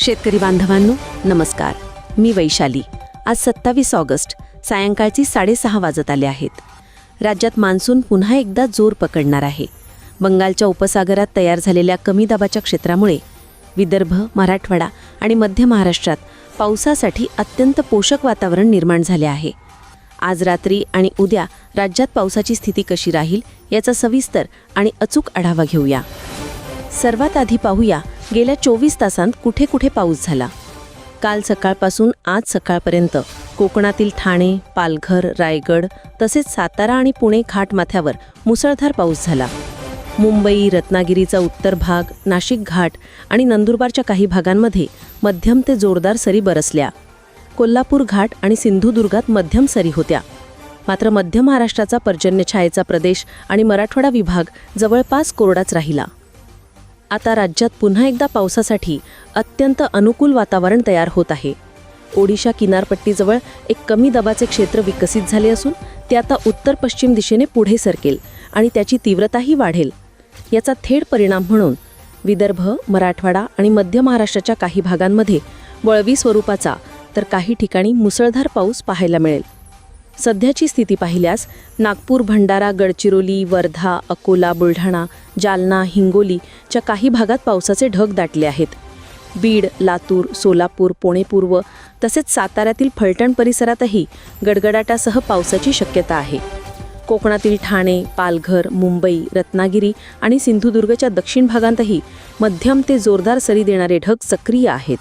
शेतकरी बांधवांनो नमस्कार. मी वैशाली. आज सत्तावीस ऑगस्ट सायंकाळची साडेसहा वाजत आले आहेत. राज्यात मान्सून पुन्हा एकदा जोर पकडणार आहे. बंगालच्या उपसागरात तयार झालेल्या कमी दाबाच्या क्षेत्रामुळे विदर्भ मराठवाडा आणि मध्य महाराष्ट्रात पावसासाठी अत्यंत पोषक वातावरण निर्माण झाले आहे. आज रात्री आणि उद्या राज्यात पावसाची स्थिती कशी राहील याचा सविस्तर आणि अचूक आढावा घेऊया. सर्वात आधी पाहूया गेल्या चोवीस तासांत कुठे कुठे पाऊस झाला? काल सकाळपासून आज सकाळपर्यंत कोकणातील ठाणे पालघर रायगड तसेच सातारा आणि पुणे घाटमाथ्यावर मुसळधार पाऊस झाला. मुंबई रत्नागिरीचा उत्तर भाग नाशिक घाट आणि नंदुरबारच्या काही भागांमध्ये मध्यम ते जोरदार सरी बरसल्या. कोल्हापूर घाट आणि सिंधुदुर्गात मध्यम सरी होत्या. मात्र मध्य महाराष्ट्राचा पर्जन्यछायेचा प्रदेश आणि मराठवाडा विभाग जवळपास कोरडाच राहिला. आता राज्यात पुन्हा एकदा पावसासाठी अत्यंत अनुकूल वातावरण तयार होत आहे. ओडिशा किनारपट्टीजवळ एक कमी दबाचे क्षेत्र विकसित झाले असून ते आता उत्तर पश्चिम दिशेने पुढे सरकेल आणि त्याची तीव्रताही वाढेल. याचा थेट परिणाम म्हणून विदर्भ मराठवाडा आणि मध्य महाराष्ट्राच्या काही भागांमध्ये वळवी स्वरूपाचा तर काही ठिकाणी मुसळधार पाऊस पाहायला मिळेल. सध्याची स्थिती पाहिल्यास नागपूर भंडारा गडचिरोली वर्धा अकोला बुलढाणा जालना हिंगोलीच्या काही भागात पावसाचे ढग दाटले आहेत. बीड लातूर सोलापूर पुणे पूर्व तसेच साताऱ्यातील फलटण परिसरातही गडगडाटासह पावसाची शक्यता आहे. कोकणातील ठाणे पालघर मुंबई रत्नागिरी आणि सिंधुदुर्गच्या दक्षिण भागांतही मध्यम ते जोरदार सरी देणारे ढग सक्रिय आहेत.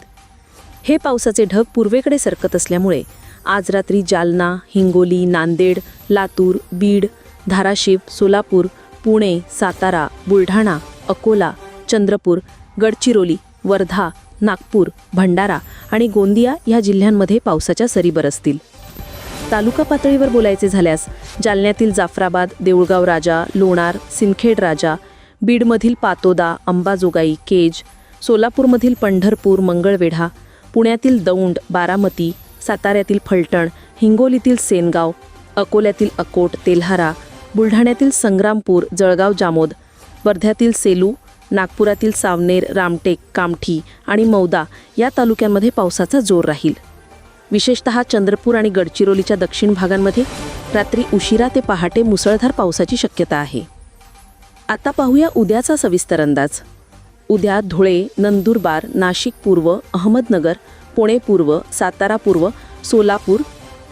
हे पावसाचे ढग पूर्वेकडे सरकत असल्यामुळे आज रात्री जालना हिंगोली नांदेड लातूर बीड धाराशिव सोलापूर पुणे सातारा बुलढाणा अकोला चंद्रपूर गडचिरोली वर्धा नागपूर भंडारा आणि गोंदिया या जिल्ह्यांमध्ये पावसाच्या सरी बरसतील तालुका पातळीवर बोलायचे झाल्यास जालन्यातील जाफराबाद देऊळगाव राजा लोणार सिंदखेड राजा बीडमधील पातोदा अंबाजोगाई केज सोलापूरमधील पंढरपूर मंगळवेढा पुण्यातील दौंड बारामती साताऱ्यातील फलटण हिंगोलीतील सेनगाव अकोल्यातील अकोट तेल्हारा बुलढाण्यातील संग्रामपूर जळगाव जामोद वर्ध्यातील सेलू नागपुरातील सावनेर रामटेक कामठी आणि मौदा या तालुक्यांमध्ये पावसाचा जोर राहील. विशेषतः चंद्रपूर आणि गडचिरोलीच्या दक्षिण भागांमध्ये रात्री उशिरा ते पहाटे मुसळधार पावसाची शक्यता आहे. आता पाहूया उद्याचा सविस्तर अंदाज. उद्या धुळे नंदुरबार नाशिक पूर्व अहमदनगर पुणे पूर्व सातारा पूर्व सोलापूर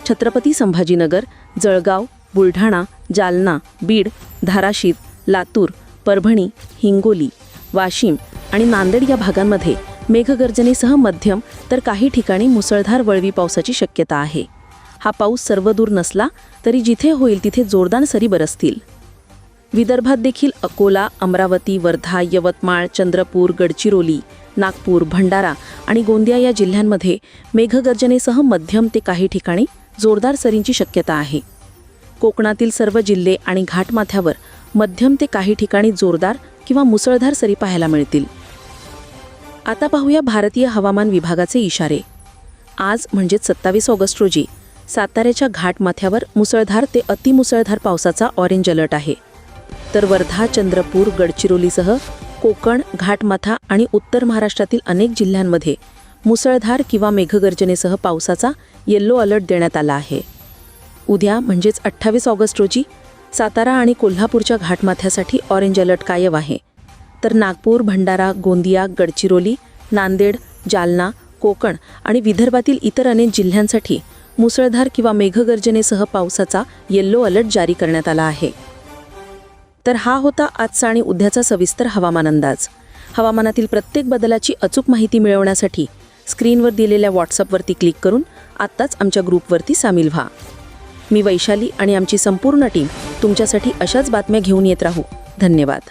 छत्रपती संभाजीनगर जळगाव बुलढाणा जालना बीड धाराशिव लातूर परभणी हिंगोली वाशिम आणि नांदेड या भागांमध्ये मेघगर्जनेसह मध्यम तर काही ठिकाणी मुसळधार वळवी पावसाची शक्यता आहे. हा पाऊस सर्वदूर नसला तरी जिथे होईल तिथे जोरदार सरी बरसतील. विदर्भात देखील अकोला अमरावती वर्धा यवतमाळ चंद्रपूर गडचिरोली नागपूर भंडारा आणि गोंदिया या जिल्ह्यांमध्ये मेघगर्जनेसह मध्यम ते काही ठिकाणी जोरदार सरींची शक्यता आहे. कोकणातील सर्व जिल्हे आणि घाटमाथ्यावर मध्यम ते काही ठिकाणी जोरदार किंवा मुसळधार सरी पाहायला मिळतील. आता पाहूया भारतीय हवामान विभागाचे इशारे. आज म्हणजेच सत्तावीस ऑगस्ट रोजी साताऱ्याच्या घाटमाथ्यावर मुसळधार ते अतिमुसळधार पावसाचा ऑरेंज अलर्ट आहे. तर वर्धा चंद्रपूर गडचिरोलीसह कोकण घाटमाथा आणि उत्तर महाराष्ट्रातील अनेक जिल्ह्यांमध्ये मुसळधार किंवा मेघगर्जनेसह पावसाचा येल्लो अलर्ट देण्यात आला आहे. उद्या म्हणजेच अठ्ठावीस ऑगस्ट रोजी सातारा आणि कोल्हापूरच्या घाटमाथ्यासाठी ऑरेंज अलर्ट कायम आहे. तर नागपूर भंडारा गोंदिया गडचिरोली नांदेड जालना कोकण आणि विदर्भातील इतर अनेक जिल्ह्यांसाठी मुसळधार किंवा मेघगर्जनेसह पावसाचा येल्लो अलर्ट जारी करण्यात आला आहे. तर हा होता आजचा आणि उद्याचा सविस्तर हवामान अंदाज. हवामानातील प्रत्येक बदलाची अचूक माहिती मिळवण्यासाठी स्क्रीनवर दिलेल्या व्हॉट्सअपवरती क्लिक करून आत्ताच आमच्या ग्रुपवरती सामील व्हा. मी वैशाली आणि आमची संपूर्ण टीम तुमच्यासाठी अशाच बातम्या घेऊन येत राहू. धन्यवाद.